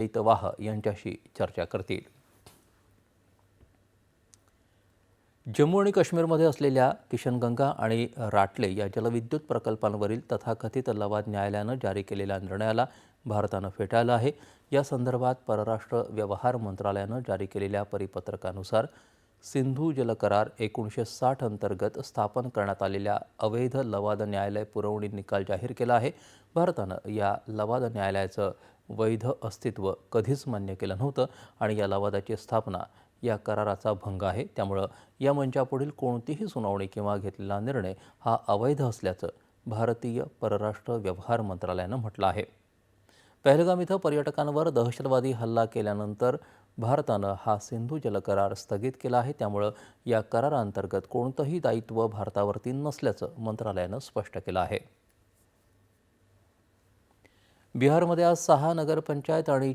चैतवाह यांच्याशी चर्चा करतील. जम्मू आणि काश्मीरमध्ये असलेल्या किशनगंगा आणि राटले या जलविद्युत प्रकल्पांवरील तथाकथित लवाद न्यायालयानं जारी केलेल्या निर्णयाला भारतानं फेटाळलं आहे. या संदर्भात परराष्ट्र व्यवहार मंत्रालयानं जारी केलेल्या परिपत्रकानुसार सिंधू जलकरार एकोणीसशे साठ अंतर्गत स्थापन करण्यात आलेल्या अवैध लवाद न्यायालय पुरवणी निकाल जाहीर केला आहे. भारतानं या लवाद न्यायालयाचं वैध अस्तित्व कधीच मान्य केलं नव्हतं आणि या लवादाची स्थापना या कराराचा भंग आहे. त्यामुळं या मंचापुढील कोणतीही सुनावणी किंवा घेतलेला निर्णय हा अवैध असल्याचं भारतीय परराष्ट्र व्यवहार मंत्रालयानं म्हटलं आहे. पहलगाम इथं पर्यटकांवर दहशतवादी हल्ला केल्यानंतर भारतानं हा सिंधू जलकरार स्थगित केला आहे. त्यामुळं या कराराअंतर्गत कोणतंही दायित्व भारतावरती नसल्याचं मंत्रालयानं स्पष्ट केलं आहे. बिहारमध्ये आज सहा नगरपंचायत आणि